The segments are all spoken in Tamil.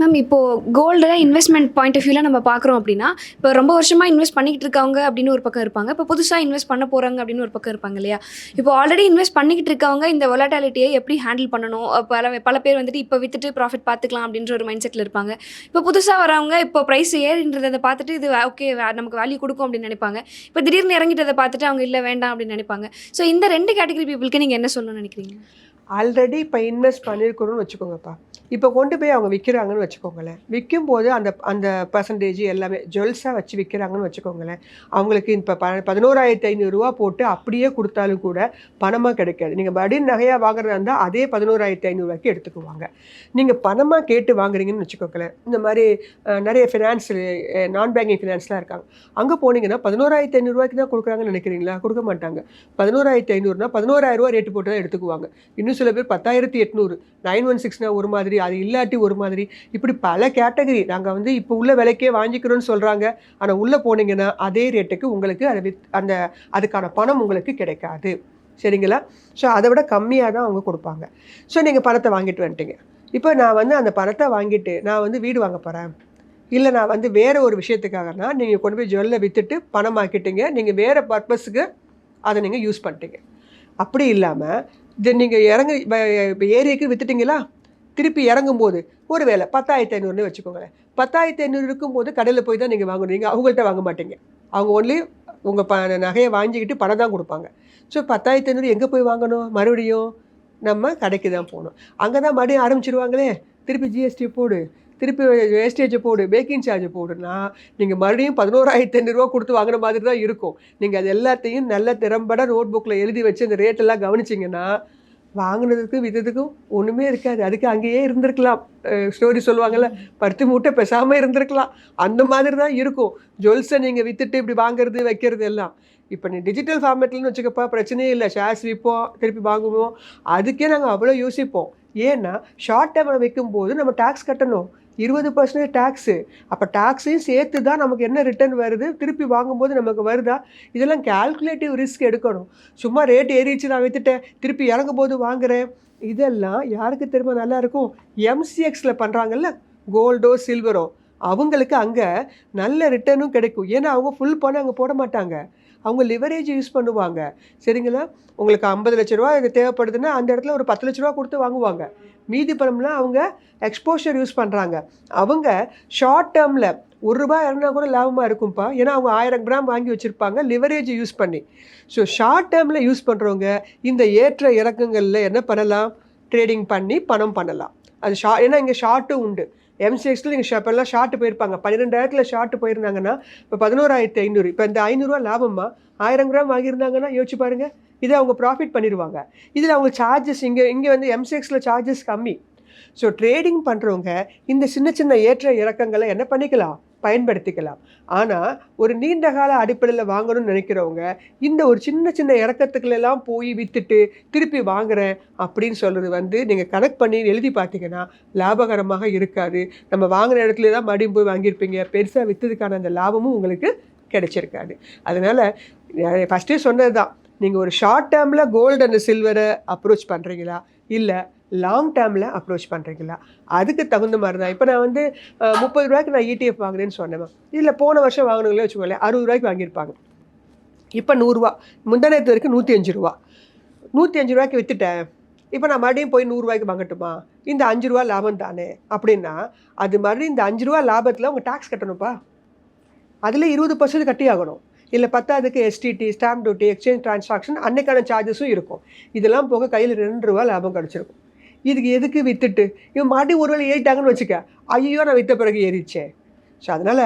மேம் இப்போது கோல்டில் இன்வெஸ்ட்மெண்ட் பாயிண்ட் ஆஃப் வியூவில் நம்ம பார்க்குறோம் அப்படின்னா இப்போ ரொம்ப வருஷமாக இன்வெஸ்ட் பண்ணிக்கிட்டு இருக்கவங்க அப்படின்னு ஒரு பக்கம் இருப்பாங்க. இப்போ புதுசாக இன்வெஸ்ட் பண்ண போகிறாங்க அப்படின்னு ஒரு பக்கம் இருப்பாங்க இல்லையா? இப்போ ஆல்ரெடி இன்வெஸ்ட் பண்ணிக்கிட்டு இருக்கவங்க இந்த வொலாட்டாலிட்டியை எப்படி ஹேண்டில் பண்ணணும்? பல பல பேர் வந்துட்டு இப்போ வித்துட்டு ப்ராஃபிட் பார்த்துக்கலாம் அப்படின்ற ஒரு மைண்ட் செட்டில் இருப்பாங்க. இப்போ புதுசாக வரவங்க இப்போ ப்ரைஸ் ஏறின்றதை பார்த்துட்டு இது ஓகே நமக்கு வேல்யூ கொடுக்கும் அப்படின்னு நினைப்பாங்க. இப்போ திடீர்னு இறங்கிட்டதை பார்த்துட்டு அவங்க இல்லை வேண்டாம் அப்படின்னு நினைப்பாங்க. ஸோ இந்த ரெண்டு கேட்டகரி பீப்புளுக்கு நீங்கள் என்ன சொல்லணும்னு நினைக்கிறீங்க? ஆல்ரெடி இப்போ இன்வெஸ்ட் பண்ணியிருக்கிறோம்னு வச்சுக்கோங்கப்பா. இப்போ கொண்டு போய் அவங்க விற்கிறாங்கன்னு வச்சுக்கோங்களேன். விற்கும் போது அந்த அந்த பர்சன்டேஜ் எல்லாமே ஜுவல்ஸாக வச்சு விற்கிறாங்கன்னு வச்சுக்கோங்களேன். அவங்களுக்கு இப்போ ப பதினோராயிரத்தி ஐநூறுரூவா போட்டு அப்படியே கொடுத்தாலும் கூட பணமாக கிடைக்காது. நீங்கள் மறுபடியும் நகையாக வாங்குறதா இருந்தால் அதே பதினோராயிரத்தி ஐநூறுரூவாய்க்கு எடுத்துக்குவாங்க. நீங்கள் பணமாக கேட்டு வாங்குறீங்கன்னு வச்சுக்கோங்களேன். இந்த மாதிரி நிறைய ஃபினான்ஸ் நான் பேங்கிங் ஃபினான்ஸ்லாம் இருக்காங்க. அங்கே போனீங்கன்னா பதினோராயிரத்தி ஐநூறுரூவாய்க்கு தான் கொடுக்குறாங்கன்னு நினைக்கிறீங்களா? கொடுக்க மாட்டாங்க. பதினோராயிரத்தி ஐநூறுனா பதினோராயிரரூவா ரேட்டு போட்டு தான் எடுத்துக்குவாங்க. இன்னும் சில பேர் பத்தாயிரத்தி எட்நூறு நைன் ஒன் சிக்ஸ்னா ஒரு மாதிரி அது இல்லாட்டி ஒரு மாதிரி. இப்படி பல கேட்டகரி. நாங்கள் வந்து இப்போ உள்ள விலைக்கே வாங்கிக்கிறோன்னு சொல்கிறாங்க ஆனால் உள்ளே போனீங்கன்னா அதே ரேட்டுக்கு உங்களுக்கு அதை வித் அந்த அதுக்கான பணம் உங்களுக்கு கிடைக்காது. சரிங்களா? ஸோ அதை விட கம்மியாக தான் அவங்க கொடுப்பாங்க. ஸோ நீங்கள் பணத்தை வாங்கிட்டு வந்துட்டீங்க. இப்போ நான் வந்து அந்த பணத்தை வாங்கிட்டு நான் வந்து வீடு வாங்க போகிறேன் இல்லை நான் வந்து வேறு ஒரு விஷயத்துக்காகனா நீங்கள் கொண்டு போய் ஜுவல்லை விற்றுட்டு பணமாக்கிட்டீங்க நீங்கள் வேறு பர்பஸுக்கு அதை நீங்கள் யூஸ் பண்ணிட்டீங்க. அப்படி இல்லாமல் இது நீங்கள் இறங்கி இப்போ ஏரியாக்கு விற்றுட்டீங்களா திருப்பி இறங்கும்போது ஒரு வேலை பத்தாயிரத்தி ஐநூறுனு வச்சுக்கோங்களேன். பத்தாயிரத்தி ஐநூறு இருக்கும்போது கடையில் போய் தான் நீங்கள் வாங்கணும் நீங்கள் அவங்கள்ட்ட வாங்க மாட்டீங்க. அவங்க ஒன்லி உங்கள் ப நகையை வாங்கிக்கிட்டு பணம் தான் கொடுப்பாங்க. ஸோ பத்தாயிரத்தி ஐநூறு எங்கே போய் வாங்கணும்? மறுபடியும் நம்ம கடைக்கு தான் போகணும். அங்கே தான் மறுபடியும் ஆரம்பிச்சிருவாங்களே. திருப்பி ஜிஎஸ்டி போடு. திருப்பி வேஸ்டேஜை போடு. பேக்கிங் சார்ஜ் போடுனா நீங்கள் மறுபடியும் பதினோராயிரத்தி ஐநூறுரூவா கொடுத்து வாங்குற மாதிரி தான் இருக்கும். நீங்கள் அது எல்லாத்தையும் நல்ல திறம்பட நோட் புக்கில் எழுதி வச்சு அந்த ரேட்டெல்லாம் கவனிச்சிங்கன்னா வாங்கினதுக்கும் விற்றதுக்கும் ஒன்றுமே இருக்காது. அதுக்கு அங்கேயே இருந்திருக்கலாம். ஸ்டோரி சொல்லுவாங்கல்ல பருத்தி மூட்டை பேசாமல் இருந்திருக்கலாம். அந்த மாதிரி தான் இருக்கும். ஜுவல்ஸை நீங்கள் விற்றுட்டு இப்படி வாங்குறது வைக்கிறது எல்லாம். இப்போ நீ டிஜிட்டல் ஃபார்மேட்லன்னு வச்சுக்கப்பா பிரச்சனையே இல்லை. ஷேர்ஸ் விற்போம் திருப்பி வாங்குவோம். அதுக்கே நாங்கள் அவ்வளோ யோசிப்போம். ஏன்னா ஷார்ட் டேர்மில் வைக்கும்போது நம்ம டேக்ஸ் கட்டணும். இருபது பர்சன்டேஜ் டேக்ஸு அப்போ டேக்ஸையும் சேர்த்து தான் நமக்கு என்ன ரிட்டர்ன் வருது? திருப்பி வாங்கும்போது நமக்கு வருதா? இதெல்லாம் கால்குலேட்டிவ் ரிஸ்க் எடுக்கணும். சும்மா ரேட் ஏறிச்சு நான் விற்றுட்டேன் திருப்பி இறங்கும் போது வாங்குறேன். இதெல்லாம் யாருக்கு திரும்ப நல்லா இருக்கும்? எம்சிஎக்ஸில் பண்ணுறாங்கல்ல கோல்டோ சில்வரோ அவங்களுக்கு அங்கே நல்ல ரிட்டர்னும் கிடைக்கும். ஏன்னா அவங்க ஃபுல் பணம் அங்கே போட மாட்டாங்க. அவங்க லிவரேஜ் யூஸ் பண்ணுவாங்க. சரிங்களா? உங்களுக்கு ஐம்பது லட்ச ரூபா இது தேவைப்படுதுன்னா அந்த இடத்துல ஒரு பத்து லட்ச ரூபா கொடுத்து வாங்குவாங்க. மீதி பணம்லாம் அவங்க எக்ஸ்போஷர் யூஸ் பண்ணுறாங்க அவங்க ஷார்ட் டேர்மில் ஒரு ரூபாய் இறங்கினா கூட லாபமாக இருக்கும்ப்பா ஏன்னா அவங்க ஆயிரம் கிராம் வாங்கி வச்சுருப்பாங்க லிவரேஜ் யூஸ் பண்ணி. ஸோ ஷார்ட் டேர்மில் யூஸ் பண்ணுறவங்க இந்த ஏற்ற இறக்கங்களில் என்ன பண்ணலாம்? ட்ரேடிங் பண்ணி பணம் பண்ணலாம். அது ஷா ஏன்னா இங்கே ஷார்ட்டும் உண்டு. எம்சிஎக்ஸில் நீங்கள் ஷாப்பெல்லாம் ஷார்ட்டு போயிருப்பாங்க. பன்னிரெண்டாயிரத்தில் ஷார்ட்டு போயிருந்தாங்கன்னா இப்போ பதினோராயிரத்தி ஐநூறு இப்போ இந்த ஐநூறுரூவா லாபமாக ஆயிரம் கிராம் வாங்கியிருந்தாங்கன்னா யோசிச்சு பாருங்கள் இதை அவங்க ப்ராஃபிட் பண்ணிடுவாங்க. இதில் அவங்க சார்ஜஸ் இங்கே இங்கே வந்து எம்சிஎக்ஸில் சார்ஜஸ் கம்மி. ஸோ ட்ரேடிங் பண்ணுறவங்க இந்த சின்ன சின்ன ஏற்ற இறக்கங்களை என்ன பண்ணிக்கலாம்? பயன்படுத்திக்கலாம். ஆனால் ஒரு நீண்ட கால அடிப்படையில் வாங்கணும்னு நினைக்கிறவங்க இந்த ஒரு சின்ன சின்ன இறக்கத்துக்குள்ளெல்லாம் போய் விற்றுட்டு திருப்பி வாங்குகிறேன் அப்படின்னு சொல்கிறது வந்து நீங்கள் கனெக்ட் பண்ணி எழுதி பார்த்தீங்கன்னா லாபகரமாக இருக்காது. நம்ம வாங்குற இடத்துல தான் மடியும் போய் வாங்கியிருப்பீங்க. பெருசாக விற்றதுக்கான அந்த லாபமும் உங்களுக்கு கிடைச்சிருக்காது. அதனால் ஃபஸ்ட்டே சொன்னது தான் நீங்கள் ஒரு ஷார்ட் டேர்மில் கோல்டு அண்ட் சில்வரை அப்ரோச் பண்ணுறீங்களா இல்லை லாங் டேர்மில் அப்ரோச் பண்ணுறீங்களா அதுக்கு தகுந்த மாதிரி தான். இப்போ நான் வந்து முப்பது ரூபாய்க்கு நான் இடிஎஃப் வாங்கினேன்னு சொன்னேன் இதில் போன வருஷம் வாங்கினவங்களே வச்சுக்கோங்களேன் அறுபது ரூபாய்க்கு வாங்கியிருப்பாங்க. இப்போ நூறுரூவா முந்தானத்து வரைக்கும் நூற்றி அஞ்சு ரூபா. நூற்றி அஞ்சு ரூபாய்க்கு விற்றுட்டேன் இப்போ நான் மறுபடியும் போய் நூறுரூவாய்க்கு வாங்கட்டுமா? இந்த அஞ்சு ரூபா லாபம் தானே? அப்படின்னா அது மாதிரி இந்த அஞ்சு ரூபா லாபத்தில் அவங்க டேக்ஸ் கட்டணும்ப்பா. அதில் இருபது பர்சன்ட் கட்டி ஆகணும் இல்லை பத்தாவதுக்கு STD stamp duty exchange transaction அன்னைக்கான சார்ஜஸும் இருக்கும். இதெல்லாம் போக கையில் ரெண்டு ரூபா லாபம் கிடச்சிருக்கும். இதுக்கு எதுக்கு விற்றுட்டு இவன் மறுபடியும் ஒரு வேளை ஏறிட்டாங்கன்னு வச்சுக்க ஐயோ நான் விற்ற பிறகு ஏறிச்சேன் ஸோ அதனால்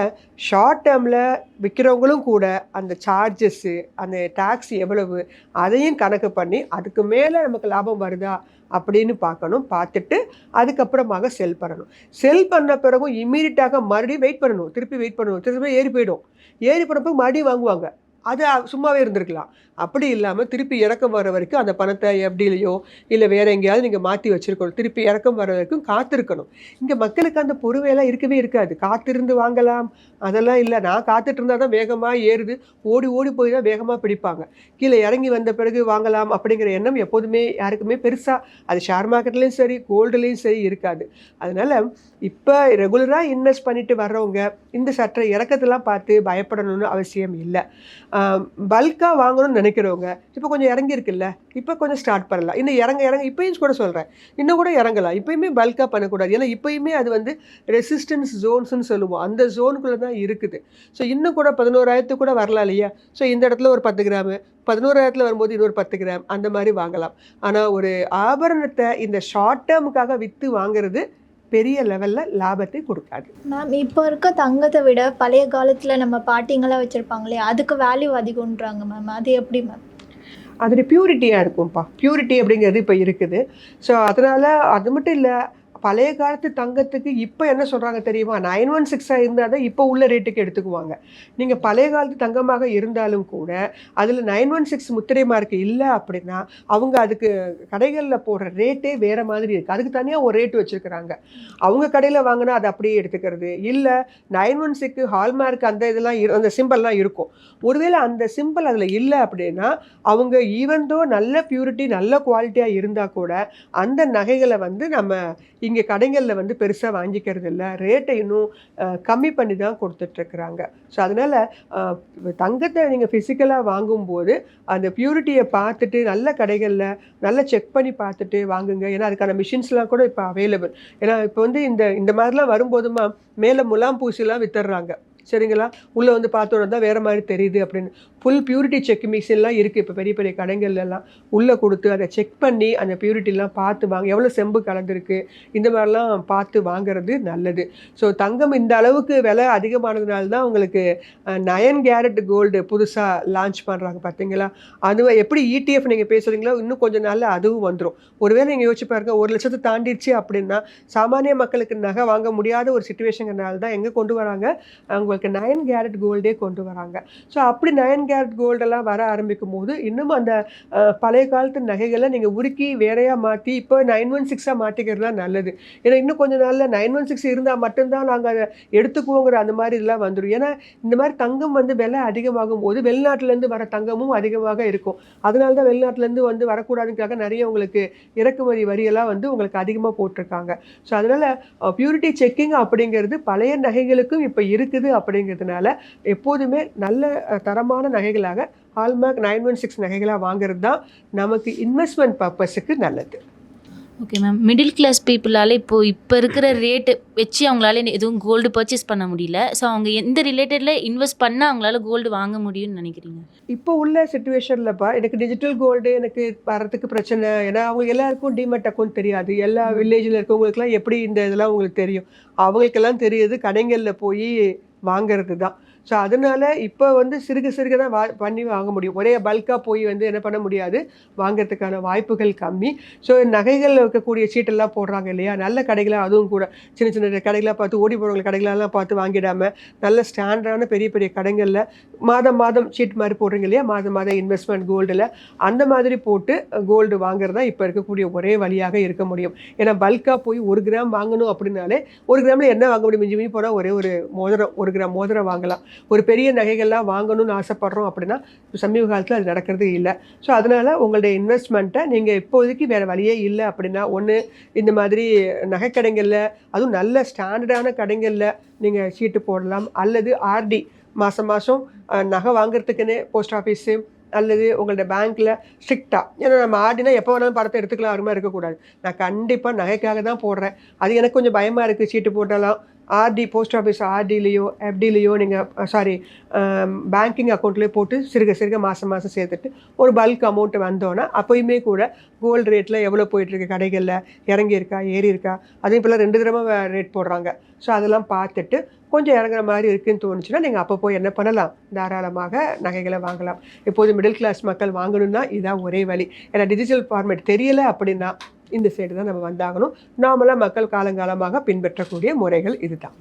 ஷார்ட் டேர்மில் விற்கிறவங்களும் கூட அந்த சார்ஜஸ்ஸு அந்த டேக்ஸ் எவ்வளவு அதையும் கணக்கு பண்ணி அதுக்கு மேலே நமக்கு லாபம் வருதா அப்படின்னு பார்க்கணும். பார்த்துட்டு அதுக்கப்புறமாக செல் பண்ணணும். செல் பண்ண பிறகும் இம்மீடியட்டாக மறுபடியும் வெயிட் பண்ணணும். திருப்பி வெயிட் பண்ணணும். திருப்பி ஏறி போயிடும். ஏறி போனப்போ மறுபடியும் வாங்குவாங்க. அது சும்மாவே இருந்திருக்கலாம். அப்படி இல்லாமல் திருப்பி இறக்கம் வர வரைக்கும் அந்த பணத்தை எப்படிலையோ இல்லை வேற எங்கேயாவது நீங்கள் மாற்றி வச்சுருக்கணும். திருப்பி இறக்கம் வர வரைக்கும் காத்திருக்கணும். இங்கே மக்களுக்கு அந்த பொறுமையெல்லாம் இருக்கவே இருக்காது. காத்திருந்து வாங்கலாம். அதெல்லாம் இல்லை. நான் காத்துட்டு இருந்தால் தான் வேகமாக ஏறுது. ஓடி ஓடி போய் தான் வேகமாக பிடிப்பாங்க. கீழே இறங்கி வந்த பிறகு வாங்கலாம் அப்படிங்கிற எண்ணம் எப்போதுமே யாருக்குமே பெருசாக அது ஷேர் மார்க்கெட்லேயும் சரி கோல்டுலேயும் சரி இருக்காது. அதனால் இப்போ ரெகுலராக இன்வெஸ்ட் பண்ணிட்டு வர்றவங்க இந்த சற்ற இறக்கத்தெல்லாம் பார்த்து பயப்படணும்னு அவசியம் இல்லை. பல்காக வாங்கணும்னு நினைக்கிறவங்க இப்போ கொஞ்சம் இறங்கியிருக்குல்ல இப்போ கொஞ்சம் ஸ்டார்ட் பண்ணலாம். இன்னும் இறங்க இறங்க இப்பயும் கூட சொல்கிறேன் இன்னும் கூட இறங்கலாம். இப்பயுமே பல்காக பண்ணக்கூடாது. ஏன்னா இப்பயுமே அது வந்து ரெசிஸ்டன்ஸ் ஜோன்ஸ்னு சொல்லுவோம். அந்த ஜோனுக்குள்ளே தான் இருக்குது. ஸோ இன்னும் கூட பதினோராயிரத்து கூட வரலாம் இல்லையா? ஸோ இந்த இடத்துல ஒரு பத்து கிராமு பதினோராயிரத்தில் வரும்போது இன்னொரு பத்து கிராம் அந்த மாதிரி வாங்கலாம். ஆனால் ஒரு ஆபரணத்தை இந்த ஷார்ட் டேர்முக்காக விற்று வாங்குறது பெரிய லெவலில் லாபத்தை கொடுக்காது. மேம் இப்போ இருக்க தங்கத்தை விட பழைய காலத்தில் நம்ம பாட்டிங்கெல்லாம் வச்சுருப்பாங்களே அதுக்கு வேல்யூ அதிகம்ன்றாங்க மேம் அது எப்படி மேம் அதில் பியூரிட்டியாக இருக்கும்ப்பா. பியூரிட்டி அப்படிங்கிறது இப்போ இருக்குது. ஸோ அதனால் அது மட்டும் இல்லை பழைய காலத்து தங்கத்துக்கு இப்போ என்ன சொல்கிறாங்க தெரியுமா? நைன் ஒன் சிக்ஸாக இருந்தால் தான் இப்போ உள்ள ரேட்டுக்கு எடுத்துக்குவாங்க. நீங்கள் பழைய காலத்து தங்கமாக இருந்தாலும் கூட அதில் நைன் ஒன் சிக்ஸ் முத்திரை மார்க் இல்லை அப்படின்னா அவங்க அதுக்கு கடைகளில் போடுற ரேட்டே வேறு மாதிரி இருக்குது அதுக்கு தனியாக ஒரு ரேட் வச்சுருக்குறாங்க. அவங்க கடையில் வாங்கினா அதை அப்படியே எடுத்துக்கிறது. இல்லை நைன் ஒன் சிக்கு ஹால்மார்க் அந்த இதெல்லாம் இரு அந்த சிம்பிள்லாம் இருக்கும். ஒருவேளை அந்த சிம்பிள் அதில் இல்லை அப்படின்னா அவங்க ஈவன்தோ நல்ல பியூரிட்டி நல்ல குவாலிட்டியாக இருந்தால் கூட அந்த நகைகளை வந்து நம்ம இங்கே கடைகளில் வந்து பெருசாக வாங்கிக்கிறது இல்லை. ரேட்டை இன்னும் கம்மி பண்ணி தான் கொடுத்துட்ருக்குறாங்க. ஸோ அதனால் தங்கத்தை நீங்கள் ஃபிசிக்கலாக வாங்கும்போது அந்த பியூரிட்டியை பார்த்துட்டு நல்ல கடைகளில் நல்லா செக் பண்ணி பார்த்துட்டு வாங்குங்க. ஏன்னா அதுக்கான மிஷின்ஸ்லாம் கூட இப்போ அவைலபிள் ஏன்னா இப்போ வந்து இந்த இந்த மாதிரிலாம் வரும்போதுமா மேலே முலாம் பூசிலாம் வித்துடுறாங்க. சரிங்களா? உள்ளே வந்து பார்த்தோன்னா தான் வேறு மாதிரி தெரியுது அப்படின்னு. ஃபுல் பியூரிட்டி செக் மிஷின்லாம் இருக்குது இப்போ பெரிய பெரிய கடைகள்லாம் உள்ளே கொடுத்து அதை செக் பண்ணி அந்த பியூரிட்டிலாம் பார்த்து வாங்க. எவ்வளோ செம்பு கலந்துருக்கு? இந்த மாதிரிலாம் பார்த்து வாங்குறது நல்லது. ஸோ தங்கம் இந்த அளவுக்கு விலை அதிகமானதுனால தான் உங்களுக்கு நயன் கேரட் கோல்டு புதுசாக லான்ச் பண்ணுறாங்க பார்த்தீங்களா அது எப்படி இடிஎஃப் நீங்கள் பேசுகிறீங்களோ இன்னும் கொஞ்சம் நாளில் அதுவும் வந்துடும் ஒருவேளை நீங்கள் யோசிச்சு பாருங்க ஒரு லட்சத்தை தாண்டிடுச்சு அப்படின்னா சாமானிய மக்களுக்கு நகை வாங்க முடியாத ஒரு சுச்சுவேஷங்கிறனால தான் எங்கே கொண்டு வராங்க? உங்களுக்கு நயன் கேரட் கோல்டே கொண்டு வராங்க. ஸோ அப்படி நயன் கேரட் கோல்டெல்லாம் வர ஆரம்பிக்கும் போது இன்னும் அந்த பழைய காலத்து நகைகளை நீங்கள் உருக்கி வேறையாக மாற்றி இப்போ நைன் ஒன் சிக்ஸாக மாற்றிக்கிறது தான் நல்லது. ஏன்னா இன்னும் கொஞ்சம் நாளில் நைன் ஒன் சிக்ஸ் இருந்தால் மட்டும்தான் நாங்கள் அதை எடுத்துக்குவோங்கிற அந்த மாதிரி இதெல்லாம் வந்துடும் ஏன்னா இந்த மாதிரி தங்கம் வந்து விலை அதிகமாகும் போது வெளிநாட்டிலேருந்து வர தங்கமும் அதிகமாக இருக்கும். அதனால தான் வெளிநாட்டிலேருந்து வந்து வரக்கூடாதுக்காக நிறைய உங்களுக்கு இறக்குமதி வரியெல்லாம் வந்து உங்களுக்கு அதிகமாக போட்டிருக்காங்க. ஸோ அதனால் பியூரிட்டி செக்கிங் அப்படிங்கிறது பழைய நகைகளுக்கும் இப்போ இருக்குது அப்படிங்கிறதுனால எப்போதுமே நல்ல தரமான தரமான நகைகளாக ஹால்மார்க் நைன் ஒன் சிக்ஸ் நகைகளாக வாங்குறது தான் நமக்கு இன்வெஸ்ட்மெண்ட் பர்பஸுக்கு நல்லது. ஓகே மேம் மிடில் கிளாஸ் பீப்புளால் இப்போது இப்போ இருக்கிற ரேட்டு வச்சு அவங்களால எதுவும் கோல்டு பர்ச்சேஸ் பண்ண முடியல. ஸோ அவங்க எந்த ரிலேட்டடில் இன்வெஸ்ட் பண்ணால் அவங்களால கோல்டு வாங்க முடியும்னு நினைக்கிறீங்க? இப்போ உள்ள சுச்சுவேஷன்லப்பா எனக்கு டிஜிட்டல் கோல்டு எனக்கு வரதுக்கு பிரச்சனை. ஏன்னா அவங்க எல்லாருக்கும் டிமெட் அக்கௌண்ட் தெரியாது. எல்லா வில்லேஜில் இருக்கவங்களுக்குலாம் எப்படி இந்த இதெல்லாம் உங்களுக்கு தெரியும். அவங்களுக்கெல்லாம் தெரியுது கடைகளில் போய் வாங்குறது தான் ஸோ அதனால் இப்போ வந்து சிறுக சிறுக தான் வா பண்ணி வாங்க முடியும். ஒரே பல்காக போய் வந்து என்ன பண்ண முடியாது. வாங்கிறதுக்கான வாய்ப்புகள் கம்மி. ஸோ நகைகளில் இருக்கக்கூடிய சீட்டெல்லாம் போடுறாங்க இல்லையா? நல்ல கடைகளாக அதுவும் கூட. சின்ன சின்ன கடைகளாக பார்த்து ஓடி போடுறவங்க கடைகளெல்லாம் பார்த்து வாங்கிடாம நல்ல ஸ்டாண்டர்டான பெரிய பெரிய கடைகளில் மாதம் மாதம் சீட் மாதிரி போடுறீங்க இல்லையா? மாதம் மாதம் இன்வெஸ்ட்மெண்ட் கோல்டில் அந்த மாதிரி போட்டு கோல்டு வாங்குறது தான் இப்போ இருக்கக்கூடிய ஒரே வழியாக இருக்க முடியும். ஏன்னா பல்காக போய் ஒரு கிராம் வாங்கணும் அப்படின்னாலே ஒரு கிராமில் என்ன வாங்க முடியும்? மிஞ்சி மிஞ்சி போனால் ஒரே ஒரு மோதிரம் ஒரு கிராம் மோதிரம் வாங்கலாம். ஒரு பெரிய நகைகள்லாம் வாங்கணும்னு ஆசைப்பட்றோம் அப்படின்னா சமீப காலத்தில் அது நடக்கிறது இல்லை. ஸோ அதனால் உங்களுடைய இன்வெஸ்ட்மெண்ட்டை நீங்கள் இப்போதைக்கு வேறு வழியே இல்லை அப்படின்னா ஒன்று இந்த மாதிரி நகைக்கடைகளில் அதுவும் நல்ல ஸ்டாண்டர்டான கடைகளில் நீங்கள் சீட்டு போடலாம். அல்லது ஆர்டி மாதம் மாதம் நகை வாங்குறதுக்குன்னு போஸ்ட் ஆஃபீஸு அல்லது உங்களோட பேங்க்கில் ஸ்ட்ரிக்டாக ஏன்னா நம்ம ஆடினா எப்போ வேணாலும் படத்தை எடுத்துக்கலாம் அது மாதிரி இருக்கக்கூடாது. நான் கண்டிப்பாக நகைக்காக தான் போடுறேன். அது எனக்கு கொஞ்சம் பயமாக இருக்குது சீட்டு போட்டாலாம். ஆர்டி போஸ்ட் ஆஃபீஸ் ஆர்டிலேயோ எஃப்டிலேயோ நீங்கள் சாரி பேங்கிங் அக்கௌண்ட்லேயே போட்டு சிறுக சிறுக மாதம் மாதம் சேர்த்துட்டு ஒரு பல்க் அமௌண்ட் வந்தோன்னா அப்போயுமே கூட கோல்டு ரேட்டில் எவ்வளோ போயிட்டுருக்கு கடைகளில்? இறங்கி இருக்கா? ஏறி இருக்கா? இப்போலாம் ரெண்டு தடவை ரேட் போடுறாங்க. ஸோ அதெல்லாம் பார்த்துட்டு கொஞ்சம் இறங்குற மாதிரி இருக்குன்னு தோணுச்சுன்னா நீங்கள் அப்போ போய் என்ன பண்ணலாம்? தாராளமாக நகைகளை வாங்கலாம். இப்போது மிடில் கிளாஸ் மக்கள் வாங்கணும்னா இதான் ஒரே வழி. ஏன்னா டிஜிட்டல் ஃபார்மேட் தெரியலை அப்படின்னா இந்த சைடு தான் நம்ம வந்தாகணும். நாமளாக மக்கள் காலங்காலமாக பின்பற்றக்கூடிய முறைகள் இதுதான்.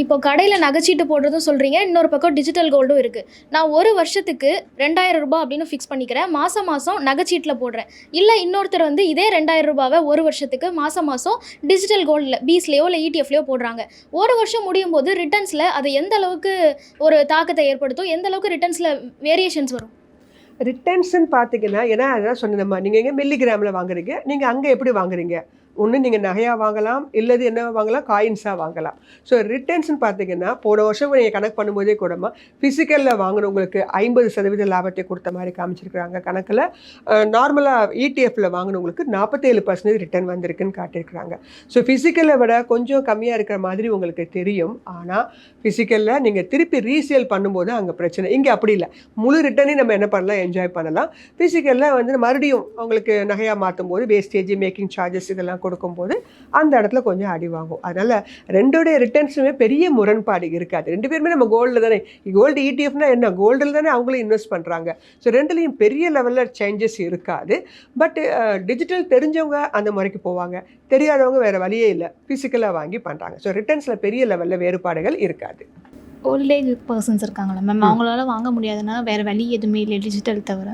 இப்போ கடையில் நகைச்சீட்டு போடுறதும் சொல்கிறீங்க இன்னொரு பக்கம் டிஜிட்டல் கோல்டும் இருக்குது நான் ஒரு வருஷத்துக்கு ரெண்டாயிரம் ரூபாய் அப்படின்னு ஃபிக்ஸ் பண்ணிக்கிறேன் மாதம் மாதம் நகைச்சீட்டில் போடுறேன். இல்லை இன்னொருத்தர் வந்து இதே ரெண்டாயிரம் ரூபாவை ஒரு வருஷத்துக்கு மாதம் மாதம் டிஜிட்டல் கோல்டில் பீஸ்லேயோ இல்லை இடிஎஃப்லையோ போடுறாங்க. ஒரு வருஷம் முடியும் போது ரிட்டர்ன்ஸில் அது எந்த அளவுக்கு ஒரு தாக்கத்தை ஏற்படுத்தும் எந்த அளவுக்கு ரிட்டர்ன்ஸில் வேரியேஷன்ஸ் வரும்? ரிட்டர்ன்ஸ்னு பார்த்தீங்கன்னா ஏன்னா அதான் சொன்னேம்மா நீங்கள் எங்கே மில்லிகிராமில் வாங்குறீங்க நீங்கள் அங்கே எப்படி வாங்குறீங்க? ஒன்று நீங்கள் நகையாக வாங்கலாம் இல்லது என்ன வாங்கலாம் காயின்ஸாக வாங்கலாம். ஸோ ரிட்டர்ன்ஸ்னு பார்த்தீங்கன்னா போன வருஷம் நீங்கள் கணக்கு பண்ணும்போதே கூடமா ஃபிசிக்கலில் வாங்கினவங்களுக்கு ஐம்பது சதவீத லாபத்தை கொடுத்த மாதிரி காமிச்சிருக்கிறாங்க கணக்கில். நார்மலாக இடிஎஃப்பில் வாங்கினவங்களுக்கு நாற்பத்தேழு பர்சன்டேஜ் ரிட்டர்ன் வந்திருக்குன்னு காட்டியிருக்கிறாங்க. ஸோ ஃபிசிக்கலை விட கொஞ்சம் கம்மியாக இருக்கிற மாதிரி உங்களுக்கு தெரியும். ஆனால் ஃபிசிக்கலில் நீங்கள் திருப்பி ரீசேல் பண்ணும்போது அங்கே பிரச்சனை. இங்கே அப்படி இல்லை. முழு ரிட்டர்னையும் நம்ம என்ன பண்ணலாம்? என்ஜாய் பண்ணலாம். ஃபிசிக்கலில் வந்து மறுபடியும் உங்களுக்கு நகையாக மாற்றும் போது வேஸ்டேஜ் மேக்கிங் சார்ஜஸ் இதெல்லாம் கொடுக்கும்போது அந்த இடத்துல கொஞ்சம் அடி வாங்கும். அதனால் ரெண்டோடைய ரிட்டர்ன்ஸுமே பெரிய முரண்பாடு இருக்காது ரெண்டு பேருமே நம்ம கோல்டில் தானே. கோல்டு இடிஎஃப்னா என்ன? கோல்டில் தானே அவங்களும் இன்வெஸ்ட் பண்ணுறாங்க ஸோ ரெண்டுலேயும் பெரிய லெவலில் சேஞ்சஸ் இருக்காது. பட் டிஜிட்டல் தெரிஞ்சவங்க அந்த முறைக்கு போவாங்க. தெரியாதவங்க வேறு வழியே இல்லை. ஃபிசிக்கலாக வாங்கி பண்ணுறாங்க ஸோ ரிட்டர்ன்ஸில் பெரிய லெவலில் வேறுபாடுகள் இருக்காது. ஓல்டேஜ் பர்சன்ஸ் இருக்காங்களா மேம் அவங்களால வாங்க முடியாதுன்னா வேற வழி எதுவுமே இல்லை டிஜிட்டல் தவிர?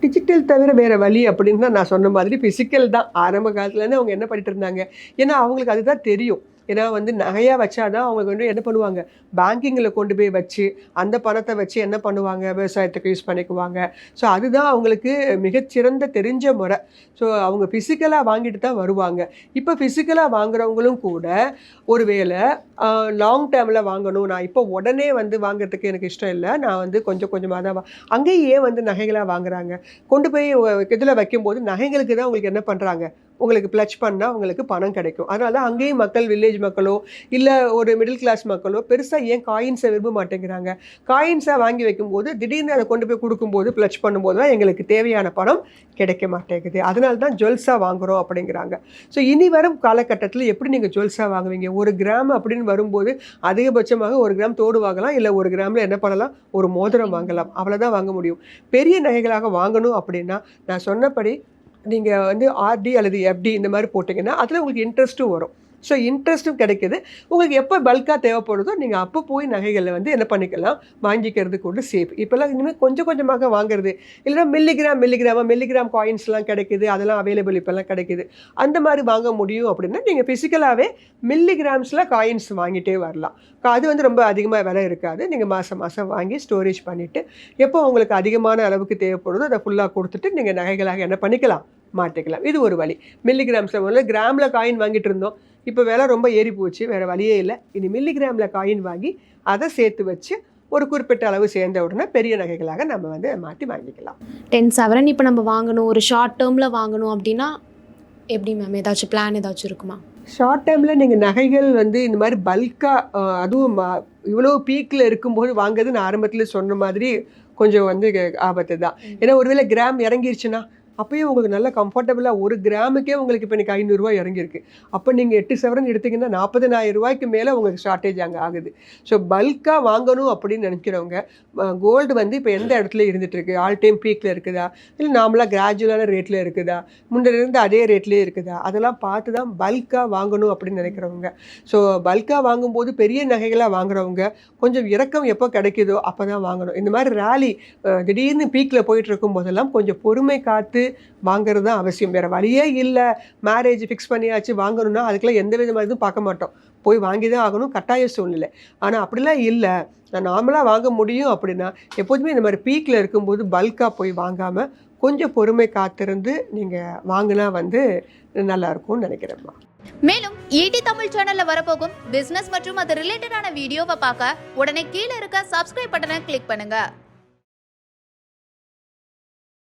டிஜிட்டல் தவிர வேறு வழி அப்படின்னு தான் நான் சொன்ன மாதிரி ஃபிசிக்கல் தான். ஆரம்ப காலத்துலேருந்து அவங்க என்ன பண்ணிட்டு இருந்தாங்க? ஏன்னா அவங்களுக்கு அதுதான் தெரியும். ஏன்னா வந்து நகையாக வச்சாதான் அவங்க வந்து என்ன பண்ணுவாங்க? பேங்கிங்கில் கொண்டு போய் வச்சு அந்த பணத்தை வச்சு என்ன பண்ணுவாங்க? விவசாயத்துக்கு யூஸ் பண்ணிக்குவாங்க. ஸோ அதுதான் அவங்களுக்கு மிகச்சிறந்த தெரிஞ்ச முறை. ஸோ அவங்க ஃபிசிக்கலாக வாங்கிட்டு தான் வருவாங்க. இப்போ ஃபிசிக்கலாக வாங்குறவங்களும் கூட ஒருவேளை லாங் டேர்மில் வாங்கணும். நான் இப்போ உடனே வந்து வாங்குறதுக்கு எனக்கு இஷ்டம் இல்லை. நான் வந்து கொஞ்சம் கொஞ்சமாக தான் வா வந்து நகைகளாக வாங்குறாங்க. கொண்டு போய் இதில் வைக்கும்போது நகைகளுக்கு தான் உங்களுக்கு என்ன பண்ணுறாங்க உங்களுக்கு ப்ளச் பண்ணால் உங்களுக்கு பணம் கிடைக்கும். அதனால தான் அங்கேயும் மக்கள் வில்லேஜ் மக்களோ இல்லை ஒரு மிடில் கிளாஸ் மக்களோ பெருசாக ஏன் காயின்ஸை விரும்ப மாட்டேங்கிறாங்க. காயின்ஸாக வாங்கி வைக்கும்போது திடீர்னு அதை கொண்டு போய் கொடுக்கும்போது ப்ளச் பண்ணும்போது தான் எங்களுக்கு தேவையான பணம் கிடைக்க மாட்டேங்குது. அதனால தான் ஜுவல்ஸாக வாங்குகிறோம் அப்படிங்கிறாங்க. ஸோ இனி வரும் காலகட்டத்தில் எப்படி நீங்கள் ஜுவல்ஸாக வாங்குவீங்க? ஒரு கிராம் அப்படின்னு வரும்போது அதிகபட்சமாக ஒரு கிராம் தோடு வாங்கலாம் இல்லை ஒரு கிராமில் என்ன பண்ணலாம்? ஒரு மோதிரம் வாங்கலாம். அவ்வளோதான் வாங்க முடியும். பெரிய நகைகளாக வாங்கணும் அப்படின்னா நான் சொன்னபடி நீங்கள் வந்து ஆர்டி அல்லது எஃப்டி இந்த மாதிரி போட்டிங்கன்னா அதில் உங்களுக்கு இன்ட்ரெஸ்ட்டும் வரும். ஸோ இன்ட்ரெஸ்ட்டும் கிடைக்குது. உங்களுக்கு எப்போ பல்காக தேவைப்படுதோ நீங்கள் அப்போ போய் நகைகளை வந்து என்ன பண்ணிக்கலாம்? வாங்கிக்கிறது கூட சேஃப் இப்போல்லாம் இனிமேல் கொஞ்சம் கொஞ்சமாக வாங்குறது. இல்லைன்னா மில்லிகிராம் மில்லிகிராமாக மில்லிகிராம் காயின்ஸ்லாம் கிடைக்குது. அதெல்லாம் அவைலபிள் இப்போல்லாம் கிடைக்குது. அந்த மாதிரி வாங்க முடியும் அப்படின்னா நீங்கள் ஃபிசிக்கலாகவே மில்லிகிராம்ஸில் காயின்ஸ் வாங்கிட்டே வரலாம். அது வந்து ரொம்ப அதிகமாக விலை இருக்காது. நீங்கள் மாதம் மாதம் வாங்கி ஸ்டோரேஜ் பண்ணிவிட்டு எப்போ உங்களுக்கு அதிகமான அளவுக்கு தேவைப்படுதோ அதை ஃபுல்லாக கொடுத்துட்டு நீங்கள் நகைகளாக என்ன பண்ணிக்கலாம்? மாற்றிக்கலாம். இது ஒரு வழி. மில்லிகிராம்ஸில் முதல்ல கிராமில் காயின் வாங்கிட்டு இருந்தோம். இப்போ விலை ரொம்ப ஏறி போச்சு வேறு வழியே இல்லை. இனி மில்லிகிராமில் காயின் வாங்கி அதை சேர்த்து வச்சு ஒரு குறிப்பிட்ட அளவு சேர்ந்த உடனே பெரிய நகைகளாக நம்ம வந்து மாற்றி வாங்கிக்கலாம். டென் செவரன் இப்போ நம்ம வாங்கணும் ஒரு ஷார்ட் டேர்மில் வாங்கணும் அப்படின்னா எப்படி மேம் ஏதாச்சும் பிளான் ஏதாச்சும் இருக்குமா? ஷார்ட் டைமில் நீங்கள் நகைகள் வந்து இந்த மாதிரி பல்காக அதுவும் இவ்வளோ பீக்கில் இருக்கும்போது வாங்குறது நான் ஆரம்பத்தில் சொன்ன மாதிரி கொஞ்சம் வந்து ஆபத்து தான் ஏன்னா ஒருவேளை கிராம் இறங்கிருச்சுன்னா அப்பயும் உங்களுக்கு நல்ல கம்ஃபர்டபுளாக ஒரு கிராமுக்கே உங்களுக்கு இப்போ எனக்கு ஐநூறுரூவா இறங்கியிருக்கு. அப்போ நீங்கள் எட்டு சவரன் எடுத்தீங்கன்னா நாற்பதினாயிரம் ரூபாய்க்கு மேலே உங்களுக்கு ஷார்ட்டேஜ் அங்கே ஆகுது. ஸோ பல்காக வாங்கணும் அப்படின்னு நினைக்கிறவங்க கோல்டு வந்து இப்போ எந்த இடத்துல இருந்துகிட்ருக்கு ஆல் டைம் பீக்கில் இருக்குதா? இல்லை நார்மலாக கிராஜுவலான ரேட்டில் இருக்குதா? முன்னிலிருந்து அதே ரேட்லேயே இருக்குதா? அதெல்லாம் பார்த்து தான் பல்காக வாங்கணும் அப்படின்னு நினைக்கிறவங்க. ஸோ பல்காக வாங்கும்போது பெரிய நகைகளாக வாங்குறவங்க கொஞ்சம் இறக்கம் எப்போ கிடைக்குதோ அப்போ தான் வாங்கணும். இந்த மாதிரி ரேலி திடீர்னு பீக்கில் போயிட்டு இருக்கும் போதெல்லாம் கொஞ்சம் பொறுமை காத்து வாங்குறது தான் அவசியம். வேறு வழியே இல்லை. மேரேஜ் ஃபிக்ஸ் பண்ணியாச்சு வாங்கணும்னா அதுக்கெல்லாம் எந்த விதமாக இதுவும் பார்க்க மாட்டோம். போய் வாங்கி தான் ஆகணும் கட்டாய சூழ்நிலை. ஆனால் அப்படிலாம் இல்லை. நான் நார்மலாக வாங்க முடியும் அப்படின்னா எப்போதுமே இந்த மாதிரி பீக்கில் இருக்கும்போது பல்காக போய் வாங்காமல் கொஞ்சம் பொறுமை காத்திருந்து நீங்கள் வாங்கினா வந்து நல்லாயிருக்கும்னு நினைக்கிறேம்மா மேலும் ஈடி தமிழ் சேனல்ல வரப்போகும் பிசினஸ் மற்றும் அது ரிலேட்டடான வீடியோவை பார்க்க உடனே கீழே இருக்க சப்ஸ்கிரைப் பட்டனை கிளிக் பண்ணுங்க.